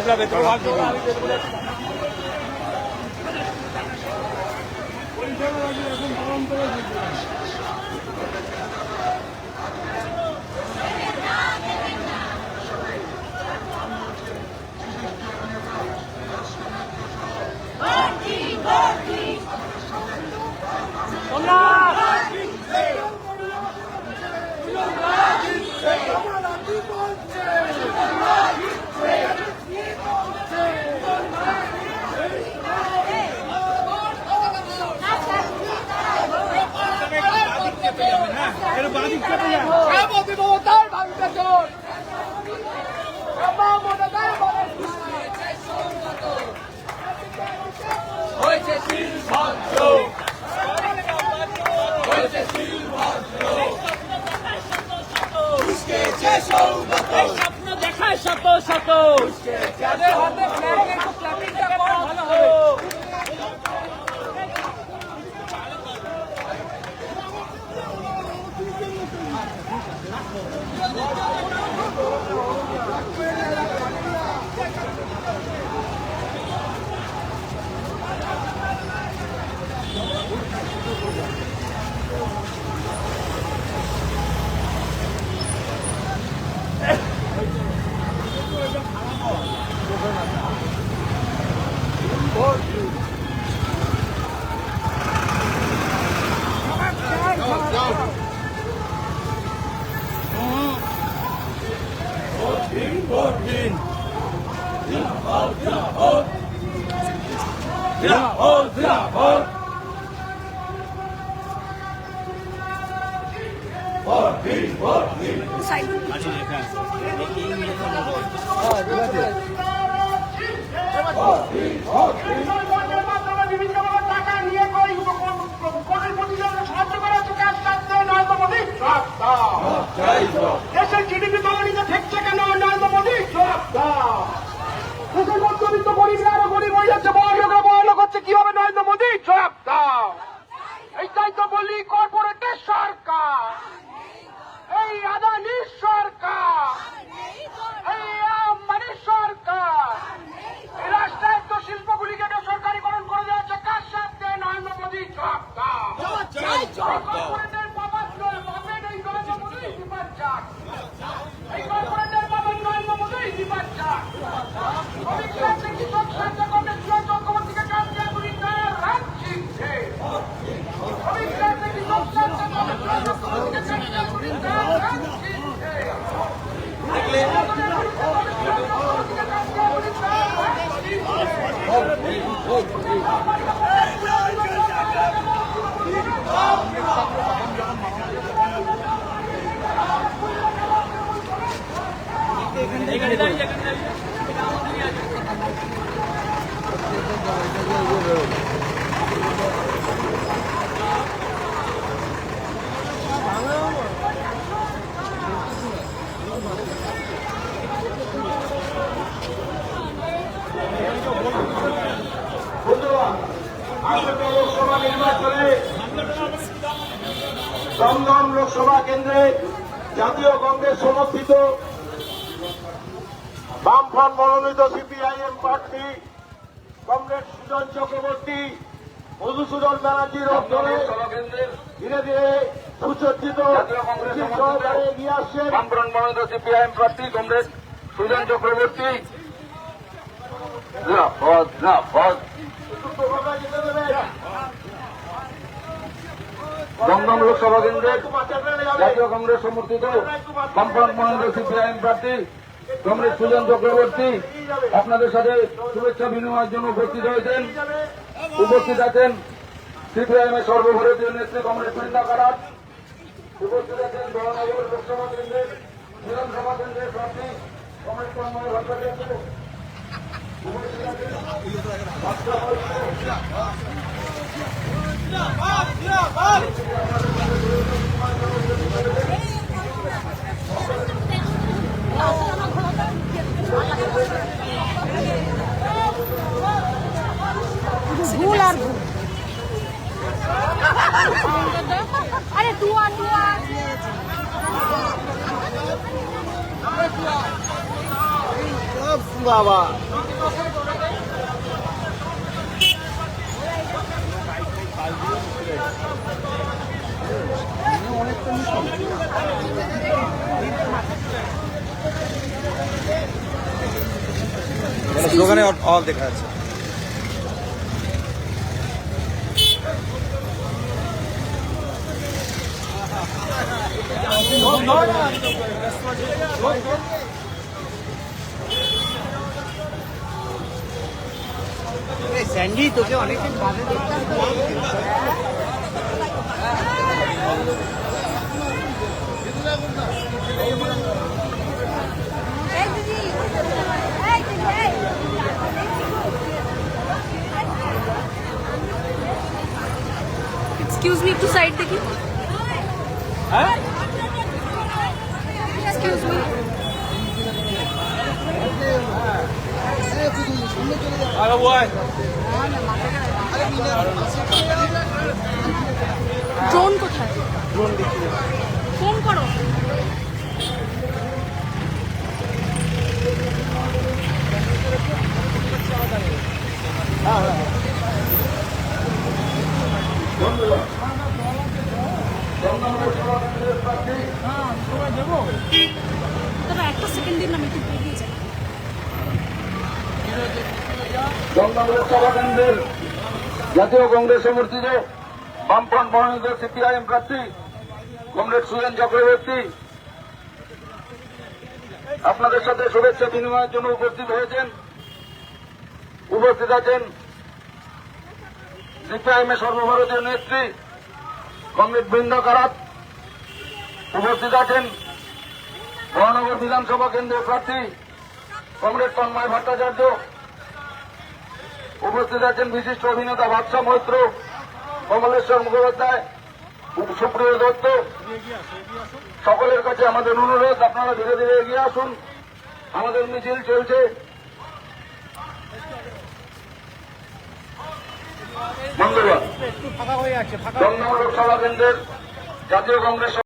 শ্যামতি মমতার ভাঙতে এখন মমতার হয়েছে শিলভদ্র হয়েছে শিলভদ্র স্বপ্ন দেখায় শত শত। হাতে ফ্ল্যাগ একটু ক্ল্যাপিংটা করো ভালো হবে দেশের জিডিপি বাঙালিতে ঠেকছে কেন নরেন্দ্র মোদী নরেন্দ্র মোদী এখানে লোকসভা কেন্দ্রে জাতীয় কংগ্রেস সমর্থিত বামফ্রন্ট মনোনীত সিপিআইএম প্রার্থী কংগ্রেস সুজন চক্রবর্তী মধুসূদন ব্যানার্জির অধ্যয়নে ধীরে ধীরে সুসজ্জিত মিছিল সহকারে এগিয়ে আসছেন। বামফ্রন্ট মনোনীত সিপিআইএম প্রার্থী কংগ্রেস সুজন চক্রবর্তী। জিন্দাবাদ জিন্দাবাদ দমদম লোকসভা কেন্দ্রের জাতীয় কংগ্রেস সমর্থিত বামফ্রন্ট মনোনীত সিপিআইএম প্রার্থী কংগ্রেস সুজন চক্রবর্তী আপনাদের সাথে শুভেচ্ছা বিনিময়ের জন্য উপস্থিত হয়েছেন। উপস্থিত আছেন সিপিআইএম এর সর্বভারতীয় নেত্রী কংগ্রেস বৃন্দা কারাট। উপস্থিত আছেন বড়নগর লোকসভা কেন্দ্রের বিধানসভা কেন্দ্রের প্রার্থী কংগ্রেস কর্মী ভট্টাচার্য। উপস্থিত আছেন ভুল আর ভুল। আরে দুয়া দুয়া। বাবা। স্লোগানে অল দেখা যাচ্ছে। স্যান্ডি তোকে অনেকদিন বাদে দেখতাম এক্সকিউজ মি একটু সাইড দেখি। হ্যাঁ? এক্সকিউজ মি আরে বয় ড্রোন কেন্দ্রের জাতীয় কংগ্রেস সমর্থিত বামফ্রন্ট মনোনীত সিপিআইএম প্রার্থী কমরেড সুরেন চক্রবর্তী। আপনাদের সাথে শুভেচ্ছা বিনিময়ের জন্য উপস্থিত হয়েছেন। উপস্থিত আছেন সিপিআইএম এর সর্বভারতীয় নেত্রী কমরেড বৃন্দ কারাত। উপস্থিত আছেন মহানগর বিধানসভা কেন্দ্রের প্রার্থী কমরেড তন্ময় ভট্টাচার্য। উপস্থিত আছেন বিশিষ্ট অভিনেতা বাদশা মৈত্র কমলেশ্বর মুখোপাধ্যায় সুপ্রিয় দত্ত। সকলের কাছে আমাদের অনুরোধ আপনারা ধীরে ধীরে এগিয়ে আসুন। আমাদের মিছিল চলছে। ধন্যবাদ। দমদম লোকসভা কেন্দ্রের জাতীয় কংগ্রেস